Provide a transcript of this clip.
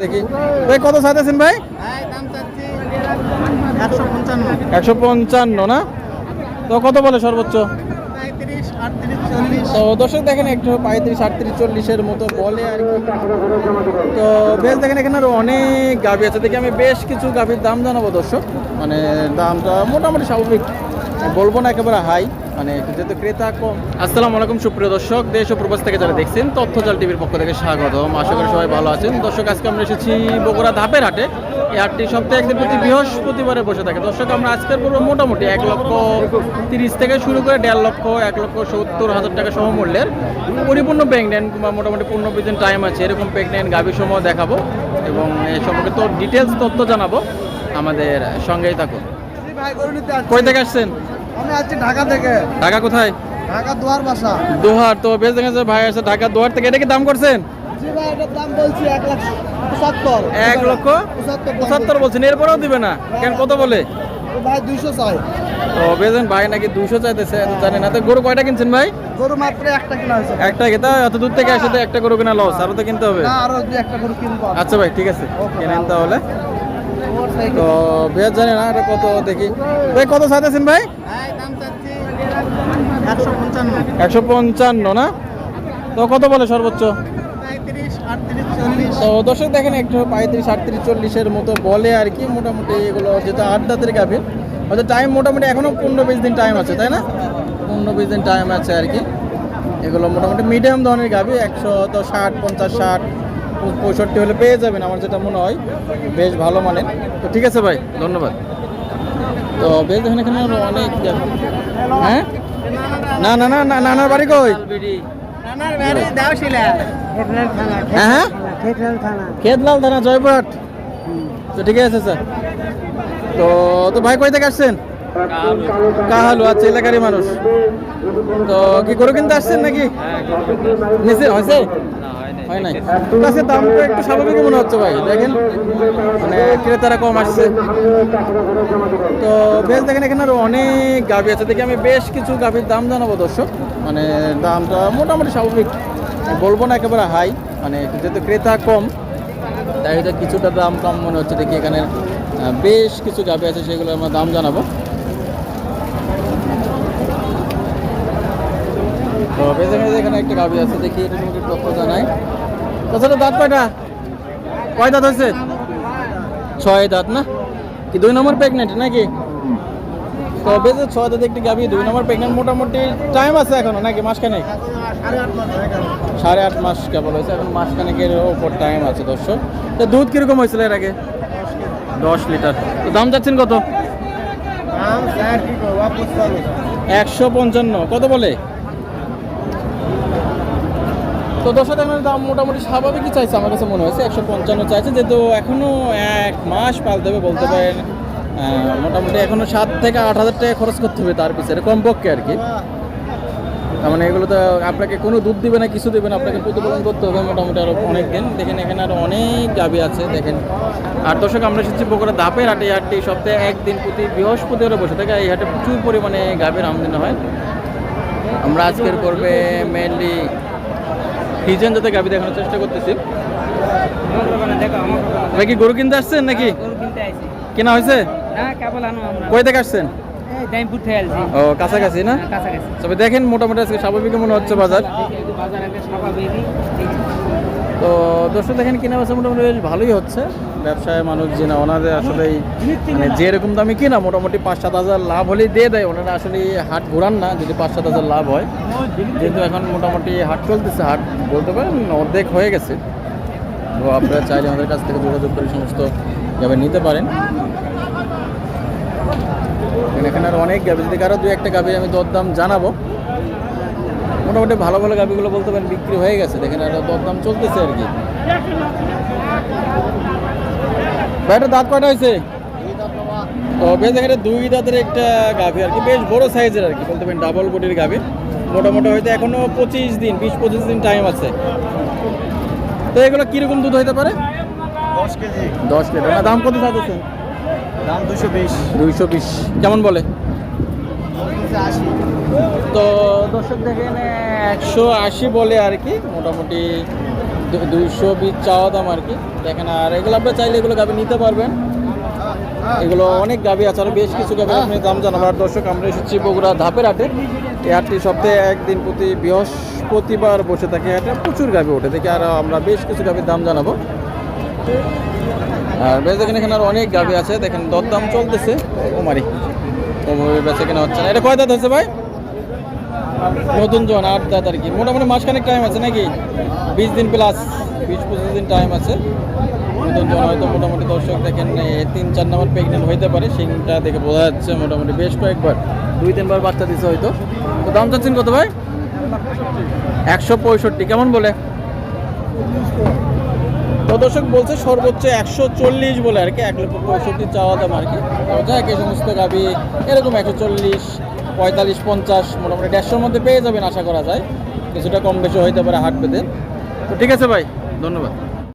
দেখি। ভাই কত চাইতেছেন ভাই? একশো পঞ্চান্ন। না? তো কত বলে সর্বোচ্চ? তো দর্শক দেখেন একটু পঁয়ত্রিশ আটত্রিশ চল্লিশের মতো বলে আর কি। তো বেশ দেখেন এখানে আরও অনেক গাভি আছে। দেখি আমি বেশ কিছু গাভির দাম জানাব দর্শক। মানে দামটা মোটামুটি স্বাভাবিক। বলব না একেবারে হাই মানে যেহেতু ক্রেতা কম। আসসালামু আলাইকুম সুপ্রিয় দর্শক দেশ ও প্রবাস থেকে যারা দেখছেন তথ্য তথ্যজাল টিভির পক্ষ থেকে স্বাগতম। আশা করি সবাই ভালো আছেন। দর্শক আজকে আমরা এসেছি বগুড়া ধাপের হাটে। এই হাটটি সপ্তাহে একদিন প্রতি বৃহস্পতিবারে বসে থাকে। দর্শক আমরা আজকের পূর্ব মোটামুটি এক লক্ষ তিরিশ থেকে শুরু করে দেড় লক্ষ এক লক্ষ সত্তর হাজার টাকা সমমূল্যের পরিপূর্ণ প্রেগনেন্ট বা মোটামুটি পূর্ণ বিদিন টাইম আছে এরকম প্রেগনেন্ট গাভী সময় দেখাবো এবং এ সম্পর্কে তো ডিটেলস তথ্য জানাব। আমাদের সঙ্গেই থাকুন। কই থেকে আসছেন? আমি ঢাকা থেকে। ঢাকা কোথায়? ঢাকা দুয়ার বাসা। দোহার তো বেশ দেখা ভাই আছে ঢাকা দোহার থেকে। এটা কি দাম করছেন? জি ভাই এটার দাম বলছি এক লাখ পঁচাত্তর। এক লক্ষ পঁচাত্তর বলছেন এরপরেও দিবে না? কেন কত বলে? ভাই দুইশো ছয় তো বেজন ভাই নাকি দুশো চাইতেছে এত জানি না। তো গরু কয়টা কিনছেন ভাই? গরু মাত্র একটা কিনা হয়েছে। একটা কিনতে এত দূর থেকে আসে তো একটা গরু কিনা লস আরও তো কিনতে হবে। না আরও একটা গরু কিনবো। আচ্ছা ভাই ঠিক আছে। কিনেন তাহলে। তো বেশ জানি না, এটা কত দেখি। ভাই, কত চাইতেছেন ভাই? একশো পঞ্চান্ন না? তো কত বলে সর্বোচ্চ? তো দর্শক দেখেন, একটু পঁয়ত্রিশ, আটত্রিশ, চল্লিশের মতো বলে আর কি, মোটামুটি এগুলো যেহেতু আট দাঁতের গাভীর। হয়তো টাইম মোটামুটি এখনও পনেরো বিশ দিন টাইম আছে, তাই না? পনেরো বিশ দিন টাইম আছে আর কি। এগুলো মোটামুটি মিডিয়াম ধরনের গাভী, একশো তো ষাট, পঞ্চাশ, ষাট। পঁয়ষট্টি হলে পেয়ে যাবেন আমার যেটা মনে হয়। বেশ ভালো মানের। তো ঠিক আছে ভাই ধন্যবাদ। তো বেশ দেখেন এখানে অনেক হ্যাঁ? না না না না নানার বাড়ি কই? হ্যাঁ হ্যাঁ? খেতলাল থানা। জয়পুরহাট। তো ঠিক আছে স্যার। তো তো ভাই কই থেকে আসছেন? কাহালু আচ্ছা এলাকারই মানুষ। তো কি গরু কিনতে আসছেন নাকি? নিচে হয়েছে? হয় নাই? কাছে দাম তো একটু স্বাভাবিক মনে হচ্ছে ভাই দেখেন। মানে ক্রেতারা কম আসছে। তো বেশ দেখেন এখানে আরও অনেক গাভি আছে। দেখি আমি বেশ কিছু গাভির দাম জানাব দর্শক। মানে দামটা মোটামুটি স্বাভাবিক। বলব না একেবারে হাই মানে যেহেতু ক্রেতা কম তাই কিছুটা দাম কম মনে হচ্ছে। দেখি এখানে বেশ কিছু গাভি আছে সেগুলো আমরা দাম জানাব। তো বেশ এখানে এখানে একটা গাভি আছে দেখি এটা তোমাকে তথ্য জানাই। তাছাড়া দাঁত কয়টা? কয় দাঁত হয়েছে? ছয় দাঁত না? কি দুই নম্বর প্রেগনেন্ট নাকি? তো বেশ ছয় দাঁত একটি গাভি দুই নম্বর প্রেগনেন্ট মোটামুটি টাইম আছে এখনও নাকি মাসখানেক? সাড়ে আট মাস কেবল হয়েছে এখন মাসখানেকের ওপর টাইম আছে দর্শক। তো দুধ কীরকম হয়েছিল এর আগে? দশ লিটার। তো দাম যাচ্ছেন কত? একশো পঞ্চান্ন। কত বলে? তো দর্শক এখন দাম মোটামুটি স্বাভাবিকই চাইছে, আমার কাছে মনে হয়েছে। একশো পঞ্চান্ন চাইছে, যেহেতু এখনও এক মাস পাল দেবে বলতে পারেন। মোটামুটি এখনও সাত থেকে আট হাজার টাকা খরচ করতে হবে তার পিছনে, কমপক্ষে আর কি। তার মানে এগুলো তো আপনাকে কোনো দুধ দিবে না, কিছু দেবে না, আপনাকে প্রতিপালন করতে হবে মোটামুটি আরও অনেক দিন। দেখেন এখানে আরও অনেক গাভি আছে, দেখেন। আর দর্শক, আমরা এসেছি বগুড়া ধাপের হাটে। হাটটি সপ্তাহে একদিন প্রতি বৃহস্পতিবারে বসে থাকে। এই হাটে প্রচুর পরিমাণে গাভীর আমদানি হয়। আমরা আজকের করবে মেনলি ফিজেন যাতে গাভি দেখানোর চেষ্টা করতেছি। নাকি গরু কিনতে আসছেন নাকি? কেনা হয়েছে? কই থেকে আসছেন? ও কাছাকাছি না? কাছাকাছি। তবে দেখেন মোটামুটি আজকে স্বাভাবিক মনে হচ্ছে বাজার। তো দর্শক দেখেন, কিনা বেচা মোটামুটি বেশ ভালোই হচ্ছে। ব্যবসায় মানুষ যে না, ওনাদের আসলে মানে যেরকম দামে কিনা, মোটামুটি পাঁচ সাত হাজার লাভ হলেই দিয়ে দেয়। ওনারা আসলে হাট ঘুরান না, যদি পাঁচ সাত হাজার লাভ হয়। যেহেতু এখন মোটামুটি হাট চলতেছে, হাট বলতে পারেন, অর্ধেক হয়ে গেছে। তো আপনারা চাইলে আমাদের কাছ থেকে যোগাযোগ করে সমস্ত যাবে নিতে পারেন। এখানে আর অনেক গাবি যদি কারও দু একটা গাবি আমি দরদাম জানাব। মোটামুটি ভালো ভালো গাভিগুলো বলতে পারেন বিক্রি হয়ে গেছে। দেখেন আর দরদাম চলতেছে আর কি। ভাইটা দাঁত কয়টা হয়েছে? তো বেশ এখানে দুই দাঁতের একটা গাভি আর কি। বেশ বড় সাইজের আর কি বলতে পারেন ডাবল বডির গাভি। মোটামুটি হয়তো এখনও পঁচিশ দিন বিশ পঁচিশ দিন টাইম আছে। তো এগুলো কীরকম দুধ হইতে পারে? দশ কেজি। দশ কেজি। দাম কত চাইতেছেন দাম দুশো বিশ। দুইশো বিশ। কেমন বলে? আশি। দর্শক দেখেন, একশো আশি বলে আর কি, মোটামুটি দুইশো বিশ চাওয়া দাম আর কি। দেখেন, আর এগুলো আপনার চাইলে এগুলো গাবি নিতে পারবেন। এগুলো অনেক গাবি আছে, আরও বেশ কিছু গাবি আপনি দাম জানাবার। দর্শক, আমরা এসেছি বগুড়া ধাপের হাটে। এই হাটটি সপ্তাহে একদিন প্রতি বৃহস্পতিবার বসে থাকে হাটে। প্রচুর গাবি ওঠে, দেখে আর আমরা বেশ কিছু গাবির দাম জানাব। আর বেশ দেখেন, এখানে আর অনেক গাবি আছে। দেখেন, দরদাম চলতেছে। ওমারি ওভাবে বেচে কেনা হচ্ছে না। এটা কয় দাঁত হচ্ছে ভাই? নতুন জন, আট দাঁত আর কি। মোটামুটি মাসখানেক টাইম আছে নাকি? বিশ দিন প্লাস বিশ পঁচিশ দিন টাইম আছে। নতুন জন হয়তো মোটামুটি দর্শক দেখেন তিন, চার নাম্বার প্রেগনেন্ট হইতে পারে, সিংটা দেখে বোঝা যাচ্ছে মোটামুটি বেশ কয়েকবার। দুই, তিনবার বাচ্চা দিছে হয়তো। তো দাম চাচ্ছেন কত ভাই? একশো পঁয়ষট্টি, কেমন বলে? দর্শক বলছে সর্বোচ্চ একশো চল্লিশ বলে আর কি, এক লক্ষ পঁয়ষট্টি চাওয়া দাম আর কি। যাক, এই সমস্ত গাবি এরকম একশো চল্লিশ। পঁয়তাল্লিশ, পঞ্চাশ, মোটামুটি দেড়শোর মধ্যে পেয়ে যাবেন আশা করা যায়। কিছুটা কম বেশি হইতে পারে হাট পেতে। তো ঠিক আছে ভাই, ধন্যবাদ।